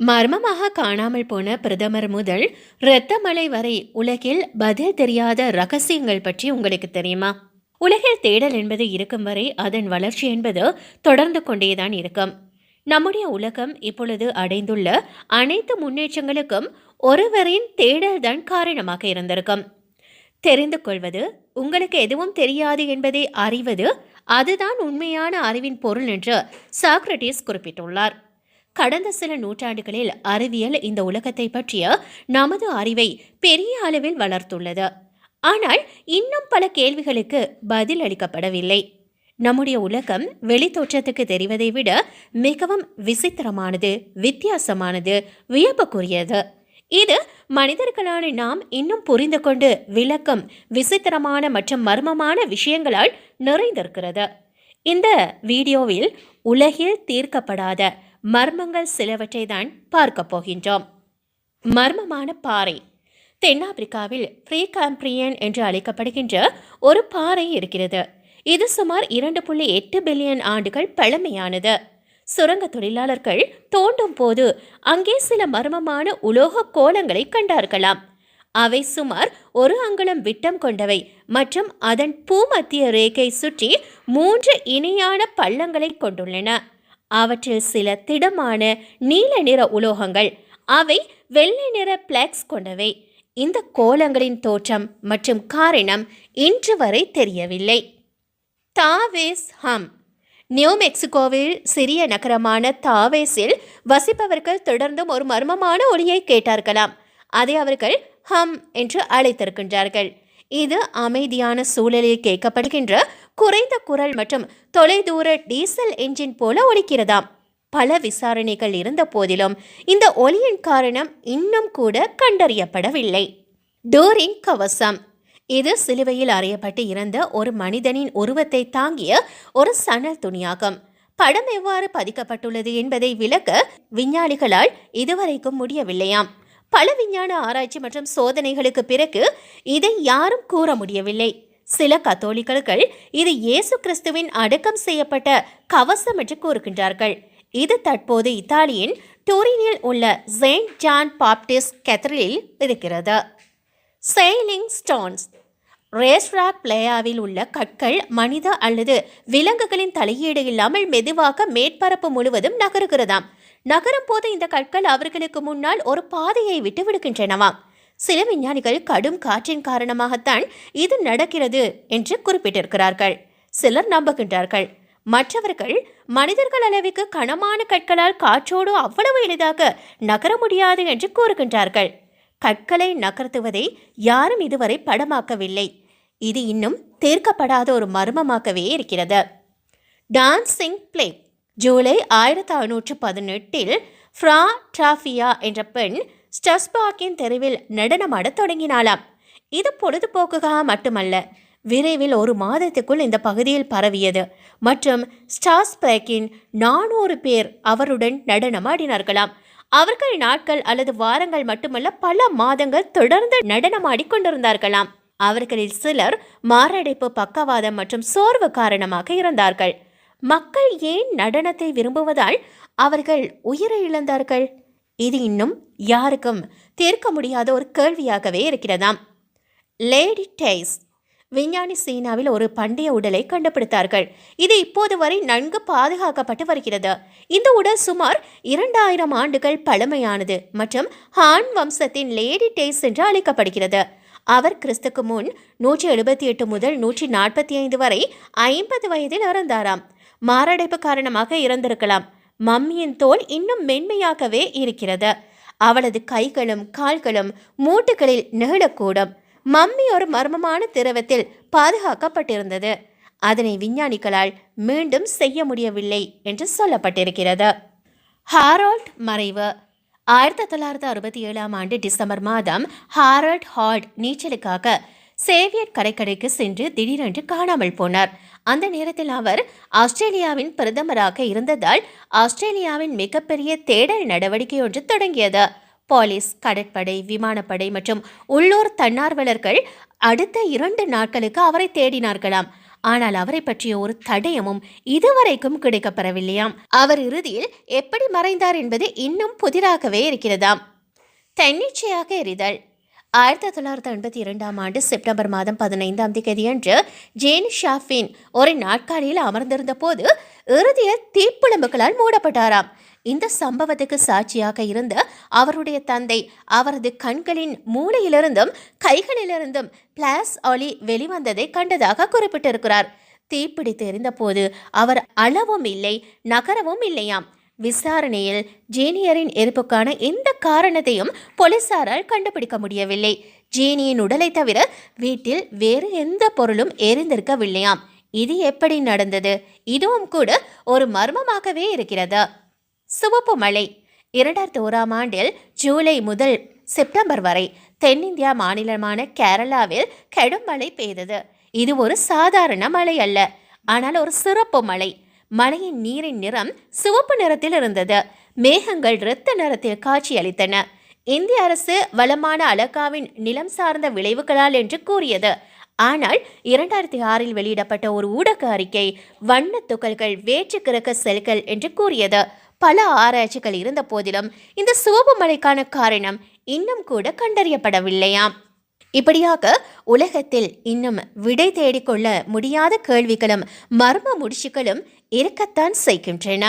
மர்மமாக காணாமல் போன பிரதமர் முதல் இரத்தமலை வரை உலகில் பதில் தெரியாத ரகசியங்கள் பற்றி உங்களுக்கு தெரியுமா? உலகில் தேடல் என்பது இருக்கும் வரை அதன் வளர்ச்சி என்பது தொடர்ந்து கொண்டேதான் இருக்கும். நம்முடைய உலகம் இப்பொழுது அடைந்துள்ள அனைத்து முன்னேற்றங்களுக்கும் ஒருவரின் தேடல்தான் காரணமாக இருந்திருக்கும். தெரிந்து கொள்வது உங்களுக்கு எதுவும் தெரியாது என்பதை அறிவது அதுதான் உண்மையான அறிவின் பொருள் என்று சாக்ரட்டிஸ் குறிப்பிட்டுள்ளார். கடந்த சில நூற்றாண்டுகளில் அறிவியல் இந்த உலகத்தை பற்றிய நமது அறிவை பெரிய அளவில் வளர்த்துள்ளது. ஆனால் இன்னும் பல கேள்விகளுக்கு பதில் அளிக்கப்படவில்லை. நம்முடைய உலகம் வெளித்தோற்றத்துக்கு தெரிவதை விட மிகவும் விசித்திரமானது வித்தியாசமானது வியப்புக்குரியது. இது மனிதர்களான நாம் இன்னும் புரிந்து கொண்டு விளக்கம் விசித்திரமான மற்றும் மர்மமான விஷயங்களால் நிறைந்திருக்கிறது. இந்த வீடியோவில் உலகில் தீர்க்கப்படாத மர்மங்கள் சிலவற்றை தான் பார்க்க போகின்றோம். மர்மமான பாறை. தென்னாப்பிரிக்காவில் ஃப்ரீ ஃப்ரீகாம்பிரியன் என்று அழைக்கப்படுகின்ற ஒரு பாறை இருக்கிறது. இது சுமார் இரண்டு புள்ளி எட்டு பில்லியன் ஆண்டுகள் பழமையானது. சுரங்க தொழிலாளர்கள் தோண்டும் போது அங்கே சில மர்மமான உலோக கோலங்களை கண்டார்களாம். அவை சுமார் ஒரு அங்குலம் விட்டம் கொண்டவை மற்றும் அதன் பூமத்திய ரேகை சுற்றி மூன்று இணையான பள்ளங்களை கொண்டுள்ளன. அவற்றில் சில திடமான நீல நிற உலோகங்கள். அவை வெள்ளை நிற பிளாக்ஸ் கொண்டவை. இந்த கோலங்களின் தோற்றம் மற்றும் காரணம் இன்று வரை தெரியவில்லை. தாவேஸ் ஹம். நியூ மெக்சிகோவில் சிறிய நகரமான தாவேஸில் வசிப்பவர்கள் தொடர்ந்தும் ஒரு மர்மமான ஒளியை கேட்டார்களாம். அதை அவர்கள் ஹம் என்று அழைத்திருக்கின்றார்கள். இது அமைதியான சூழலில் கேட்கப்படுகின்ற குறைந்த குரல் மற்றும் தொலைதூர டீசல் என்ஜின் போல ஒலிக்கிறதாம். பல விசாரணைகள் இருந்த போதிலும் இந்த ஒலியின் காரணம் இன்னும் கூட கண்டறியப்படவில்லை. டோரின் கவசம். இது சிலுவையில் அறையப்பட்டு இறந்த ஒரு மனிதனின் உருவத்தை தாங்கிய ஒரு சணல் துணியாகும். படம் எவ்வாறு பதிக்கப்பட்டுள்ளது என்பதை விளக்க விஞ்ஞானிகளால் இதுவரைக்கும் முடியவில்லையாம். பல விஞ்ஞான ஆராய்ச்சி மற்றும் சோதனைகளுக்கு பிறகு இதை யாரும் கூற முடியவில்லை. சில கத்தோலிக்கர்கள் இது இயேசு கிறிஸ்துவின் அடக்கம் செய்யப்பட்ட கவசம் என்று கூறுகின்றார்கள். இது தற்போது இத்தாலியின் டூரினில் உள்ள செயின்ட் ஜான் பாப்டிஸ்ட் கேத்தரில் இருக்கிறது. செயலிங் ஸ்டோன்ஸ் ரேஸ்ராக் பிளேயாவில் உள்ள கற்கள் மனித அல்லது விலங்குகளின் தலையீடு இல்லாமல் மெதுவாக மேற்பரப்பு முழுவதும் நகருகிறதாம். நகரும் போது இந்த கற்கள் அவர்களுக்கு முன்னால் ஒரு பாதையை விட்டு விடுகின்றனவாம் சில விஞ்ஞானிகள் கடும் காற்றின் காரணமாகத்தான் இது நடக்கிறது என்று குறிப்பிட்டிருக்கிறார்கள். சிலர் நம்புகின்றார்கள். மற்றவர்கள் மனிதர்கள் அளவிற்கு கனமான கற்களால் காற்றோடு அவ்வளவு எளிதாக நகர முடியாது என்று கூறுகின்றார்கள். கற்களை நகர்த்துவதை யாரும் இதுவரை படமாக்கவில்லை. இது இன்னும் தீர்க்கப்படாத ஒரு மர்மமாகவே இருக்கிறது. டான்சிங் பிளே ஜூலை ஆயிரத்தி அறுநூற்று பதினெட்டில் ஃப்ரா ட்ராஃபியா என்ற பெண் ஸ்டஸ்பாக்கின் தெருவில் நடனமாட தொடங்கினாளாம். இது பொழுதுபோக்குக்காக மட்டுமல்ல விரைவில் ஒரு மாதத்துக்குள் இந்த பகுதியில் பரவியது. மற்றும் ஸ்டாஸ்பேக்கின் நானூறு பேர் அவருடன் நடனமாடினார்களாம் அவர்கள் நாட்கள் அல்லது வாரங்கள் மட்டுமல்ல பல மாதங்கள் தொடர்ந்து நடனமாடி கொண்டிருந்தார்களாம். அவர்களில் சிலர் மாரடைப்பு பக்கவாதம் மற்றும் சோர்வு காரணமாக இருந்தார்கள் மக்கள் ஏன் நடனத்தை விரும்புவதால் அவர்கள் உயிரை இழந்தார்கள் இது இன்னும் யாருக்கும் தீர்க்க முடியாத ஒரு கேள்வியாகவே இருக்கிறதாம். லேடி டேஸ் விஞ்ஞானி சீனாவில் ஒரு பண்டைய உடலை கண்டுபிடித்தார்கள். இது இப்போது வரை நன்கு பாதுகாக்கப்பட்டு வருகிறது. இந்த உடல் சுமார் இரண்டாயிரம் ஆண்டுகள் பழமையானது மற்றும் ஹான் வம்சத்தின் லேடி டேஸ் என்று அழைக்கப்படுகிறது. அவர் கிறிஸ்துக்கு முன் நூற்றி எழுபத்தி எட்டு முதல் நூற்றி நாற்பத்தி ஐந்து வரை ஐம்பது வயதில் இறந்தாராம். மாரடைப்பு காரணமாக இறந்திருக்கலாம். மம்மியின் தோல் இன்னும் மென்மையாகவே இருக்கிறது. அவளது கைகளும் கால்களும் மூட்டுகளில் நிகழக்கூடும். மம்மி ஒரு மர்மமான திரவத்தில் பாதுகாக்கப்பட்டிருந்தது. அதனை விஞ்ஞானிகளால் மீண்டும் செய்ய முடியவில்லை என்று சொல்லப்பட்டிருக்கிறது. ஹாரோல்ட் மறைவு. ஆயிரத்தி தொள்ளாயிரத்தி அறுபத்தி ஏழாம் ஆண்டு டிசம்பர் மாதம் ஹாரல்ட் ஹால்ட் நீச்சலுக்காக சேவியட் கடற்கரைக்கு சென்று திடீரென்று காணாமல் போனார். அந்த நேரத்தில் அவர் ஆஸ்திரேலியாவின் பிரதமராக இருந்ததால் ஆஸ்திரேலியாவின் மிகப்பெரிய தேடல் நடவடிக்கை ஒன்று தொடங்கியது. போலீஸ் கடற்படை விமானப்படை மற்றும் உள்ளூர் தன்னார்வலர்கள் அடுத்த இரண்டு நாட்களுக்கு அவரை தேடினார்களாம். ஆனால் அவரை பற்றிய ஒரு தடயமும் இதுவரைக்கும் கிடைக்கப்பெறவில்லையாம். அவர் இறுதியில் எப்படி மறைந்தார் என்பது இன்னும் புதிராகவே இருக்கிறதாம். தன்னிச்சையாக எரிதல் ஆயிரத்தி தொள்ளாயிரத்தி எண்பத்தி இரண்டாம் ஆண்டு செப்டம்பர் மாதம் பதினைந்தாம் தேதியன்று ஜேன் ஷாஃபின் ஒரு நாட்காலியில் அமர்ந்திருந்த போது இறுதியில் தீப்பிழம்புகளால் மூடப்பட்டாராம். இந்த சம்பவத்துக்கு சாட்சியாக இருந்த அவருடைய தந்தை அவரது கண்களின் மூளையிலிருந்தும் கைகளிலிருந்தும் பிளாஸ் ஒளி வெளிவந்ததை கண்டதாக குறிப்பிட்டிருக்கிறார். தீப்பிடித்து எரிந்தபோது அவர் அளவும் இல்லை நகரவும் இல்லையாம். விசாரணையில் ஜீனியரின் எரிப்புக்கான எந்த காரணத்தையும் போலீசாரால் கண்டுபிடிக்க முடியவில்லை. ஜீனியின் உடலை தவிர வீட்டில் வேறு எந்த பொருளும் எரிந்திருக்கவில்லையாம். இது எப்படி நடந்தது? இதுவும் கூட ஒரு மர்மமாகவே இருக்கிறது. சிவப்பு மலை. இரண்டாயிரத்தி ஓராம் ஆண்டில் ஜூலை முதல் செப்டம்பர் வரை தென்னிந்தியா மாநிலமான கேரளாவில் கடும் மழை பெய்தது. இது ஒரு சாதாரண மழை அல்ல. ஆனால் ஒரு சிறப்பு மழை மழையின் நீரின் நிறம் சிவப்பு நிறத்தில் இருந்தது. மேகங்கள் இரத்த நிறத்தில் காட்சியளித்தன. இந்திய அரசு வளமான அலகாவின் நிலம் சார்ந்த விளைவுகளால் என்று கூறியது. ஆனால் இரண்டாயிரத்தி ஆறில் வெளியிடப்பட்ட ஒரு ஊடக அறிக்கை வண்ணத் துகள்கள் வேற்று கிரக செல்கள் என்று கூறியது. பல ஆராய்ச்சிகள் இருந்த போதிலும் இந்த சிவப்பு மழைக்கான காரணம் இன்னும் கூட கண்டறியப்படவில்லையாம். இப்படியாக உலகத்தில் இன்னும் விடை தேடிக்கொள்ள முடியாத கேள்விகளும் மர்ம முடிச்சுகளும் இருக்கத்தான் செய்கின்றன.